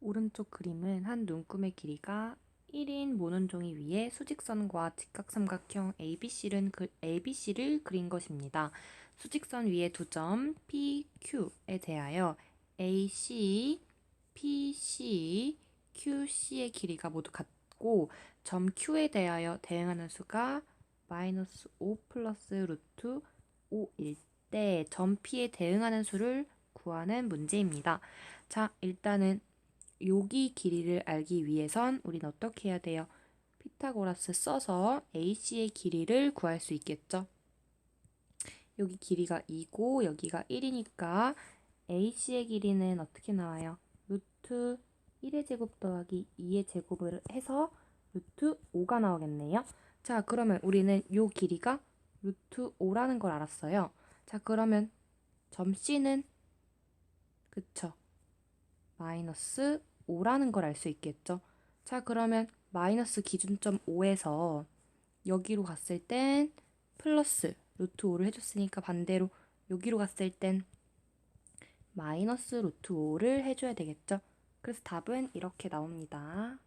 오른쪽 그림은 한 눈금의 길이가 1인 모눈 종이 위에 수직선과 직각삼각형 ABC를, 그, ABC를 그린 것입니다. 수직선 위에 두 점 PQ에 대하여 AC, PC, QC의 길이가 모두 같고 점 Q에 대하여 대응하는 수가 마이너스 5 플러스 루트 5일 때 점 P에 대응하는 수를 구하는 문제입니다. 자, 일단은 여기 길이를 알기 위해선 우린 어떻게 해야 돼요? 피타고라스 써서 AC의 길이를 구할 수 있겠죠? 여기 길이가 2고 여기가 1이니까 AC의 길이는 어떻게 나와요? 루트 1의 제곱 더하기 2의 제곱을 해서 루트 5가 나오겠네요. 자, 그러면 우리는 요 길이가 루트 5라는 걸 알았어요. 자, 그러면 점 C는 그쵸? 마이너스 5라는 걸 알 수 있겠죠? 자, 그러면 마이너스 기준점 5에서 여기로 갔을 땐 플러스 루트 5를 해줬으니까 반대로 여기로 갔을 땐 마이너스 루트 5를 해줘야 되겠죠? 그래서 답은 이렇게 나옵니다.